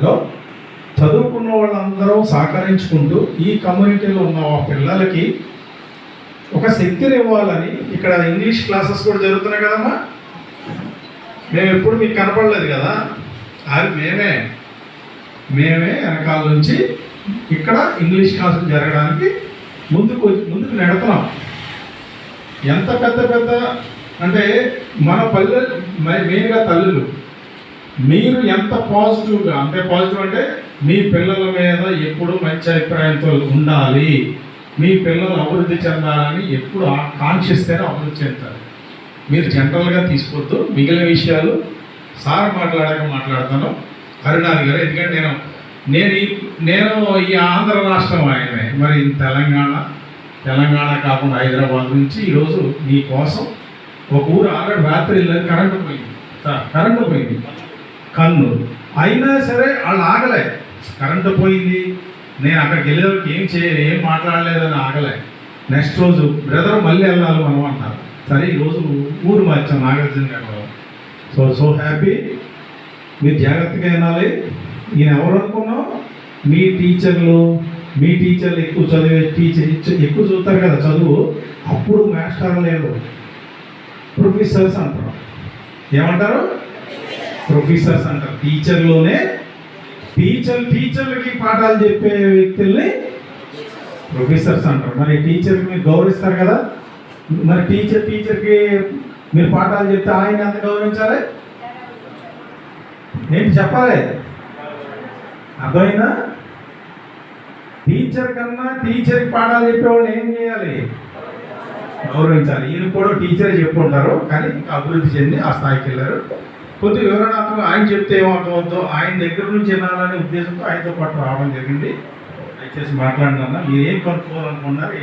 Hello చదువుకున్న వాళ్ళందరూ సహకరించుకుంటూ ఈ కమ్యూనిటీలో ఉన్న ఆ పిల్లలకి ఒక శక్తిని ఇవ్వాలని ఇక్కడ ఇంగ్లీష్ క్లాసెస్ కూడా జరుగుతున్నాయి కదమ్మా. మేము ఎప్పుడు మీకు కనపడలేదు కదా. అది మేమే. మేమే వెనకాల నుంచి ఇక్కడ ఇంగ్లీష్ క్లాసులు జరగడానికి ముందుకు ముందుకు నెడుతున్నాం. ఎంత పెద్ద పెద్ద అంటే మన పల్లె మెయిన్గా తల్లులు. మీరు ఎంత పాజిటివ్గా అంటే పాజిటివ్ అంటే మీ పిల్లల మీద ఎప్పుడు మంచి అభిప్రాయంతో ఉండాలి. మీ పిల్లలు అభివృద్ధి చెందాలని ఎప్పుడు కాన్షియస్తేనే అభివృద్ధి చెందుతారు. మీరు జనరల్గా తీసుకోవద్దు. మిగిలిన విషయాలు సార్ మాట్లాడాక మాట్లాడతాను. అరుణాని గారు ఎందుకంటే నేను నేను ఈ నేను ఈ ఆంధ్ర రాష్ట్రం ఆయనే. మరి తెలంగాణ తెలంగాణ కాకుండా హైదరాబాద్ నుంచి ఈరోజు మీకోసం ఒక ఊరు ఆల్రెడీ రాత్రి కరెంటు పోయింది. సార్ కరెంటు పోయింది. కన్ను. అయినా సరే వాళ్ళు ఆగలే. కరెంటు పోయింది. నేను అక్కడికి వెళ్ళేవరకు ఏం చేయలేదు ఏం మాట్లాడలేదని ఆగలే. నెక్స్ట్ రోజు బ్రదర్ మళ్ళీ వెళ్ళాలి మనం అంటారు. సరే ఈరోజు ఊరు మార్చాం నాగార్జున గారు సో సో హ్యాపీ మీరు జాగ్రత్తగా వినాలి. ఈయన ఎవరు అనుకున్నాం మీ టీచర్లు మీ టీచర్లు ఎక్కువ చదివే టీచర్ ఎక్కువ చదువుతారు కదా చదువు. అప్పుడు మాస్టర్ లేరు ప్రొఫెసర్స్ అంటారు. ఏమంటారు? ప్రొఫెసర్స్ అంటారు. టీచర్లోనే టీచర్ టీచర్లకి పాఠాలు చెప్పే వ్యక్తుల్ని ప్రొఫెసర్స్ అంటారు. మరి టీచర్కి మీరు గౌరవిస్తారు కదా? మరి టీచర్ టీచర్కి మీరు పాఠాలు చెప్తే ఆయన ఎంత గౌరవించాలి ఏంటి చెప్పాలి? అర్థమైందా? టీచర్ కన్నా టీచర్కి పాఠాలు చెప్పేవాళ్ళు ఏం చేయాలి? గౌరవించాలి. ఈయన కూడా టీచరే చెప్పుకుంటారు. కానీ అభివృద్ధి చెంది ఆ స్థాయికి వెళ్ళారు. కొద్ది వివరణాత్మక ఆయన చెప్తే ఏమవుతుందో ఆయన దగ్గర నుంచి వినాలనే ఉద్దేశంతో ఆయనతో పాటు రావడం జరిగింది. దయచేసి మాట్లాడినా మీరేం కనుక్కోవాలనుకున్నారు?